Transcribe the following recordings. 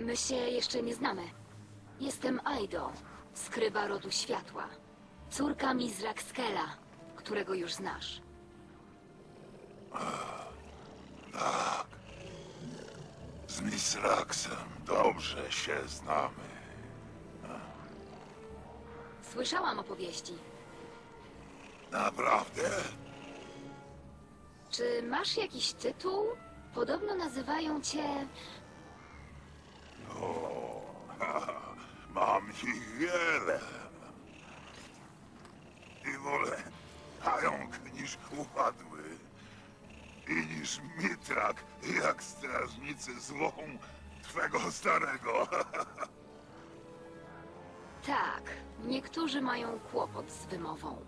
My się jeszcze nie znamy. Jestem Aido, skryba rodu światła. Córka Mizrak Skela, którego już znasz. Z Misraxem dobrze się znamy. Słyszałam opowieści. Naprawdę? Czy masz jakiś tytuł? Podobno nazywają cię... Mam ich wiele. I wolę pająk niż upadły. I niż mitrak, jak strażnicy złą twego starego. Tak, niektórzy mają kłopot z wymową.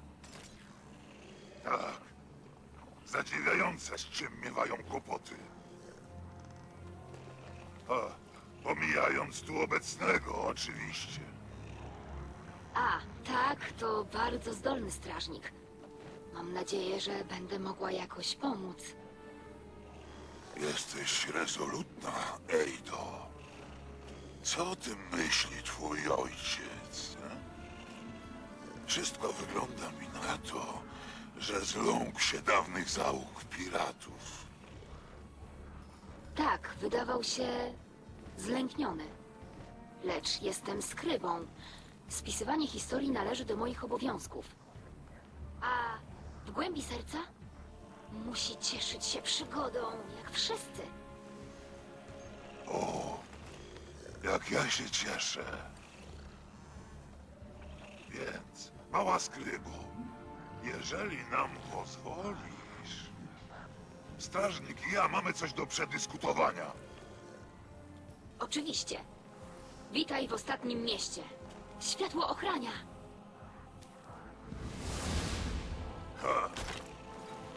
tak. Zadziwiające, z czym miewają kłopoty. A, pomijając tu obecnego, oczywiście. A, tak, to bardzo zdolny strażnik. Mam nadzieję, że będę mogła jakoś pomóc. Jesteś rezolutna, Eido. Co o tym myśli twój ojciec? e? Wszystko wygląda mi na to, że zląkł się dawnych załóg piratów. Tak, wydawał się zlękniony. Lecz jestem skrybą. Spisywanie historii należy do moich obowiązków. A w głębi serca musi cieszyć się przygodą, jak wszyscy. O, jak ja się cieszę. Więc, mała skrybo, jeżeli nam pozwolisz, strażnik i ja mamy coś do przedyskutowania. Oczywiście. Witaj w ostatnim mieście. Światło ochrania.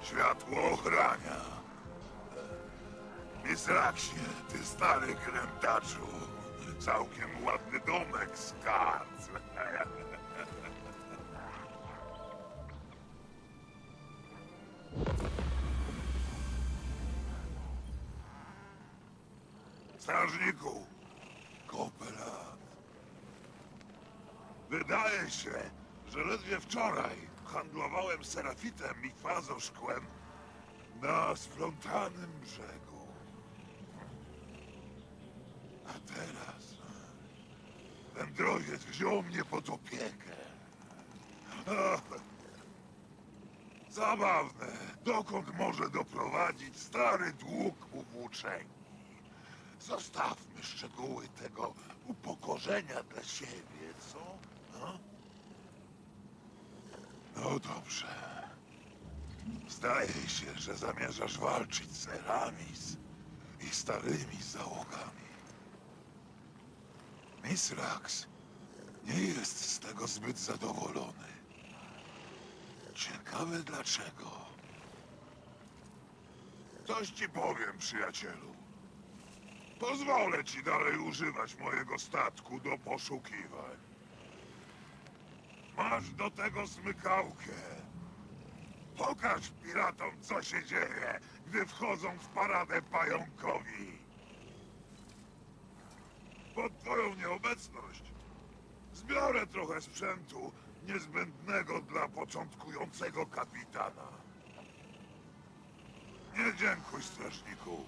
Światło ochrania. Misraksie, ty stary krętaczu. Całkiem ładny domek z kart. Strażniku, kopelat. Wydaje się, że ledwie wczoraj handlowałem serafitem i fazoszkłem na splątanym brzegu. A teraz wędrowiec wziął mnie pod opiekę. Zabawne, dokąd może doprowadzić stary dług uwłóczeni. Zostawmy szczegóły tego upokorzenia dla siebie, co? No, no dobrze. Zdaje się, że zamierzasz walczyć z Eramis i starymi załogami. Misrax nie jest z tego zbyt zadowolony. Ciekawe dlaczego. Coś ci powiem, przyjacielu. Pozwolę ci dalej używać mojego statku do poszukiwań. Masz do tego smykałkę. Pokaż piratom, co się dzieje, gdy wchodzą w paradę pająkowi. Pod twoją nieobecność zbiorę trochę sprzętu niezbędnego dla początkującego kapitana. Nie dziękuj, strażniku.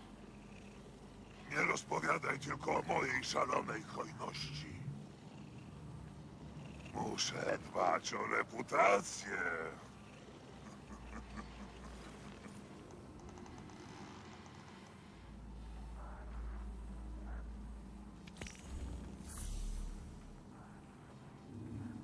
Nie rozpowiadaj tylko o mojej szalonej hojności. Muszę dbać o reputację.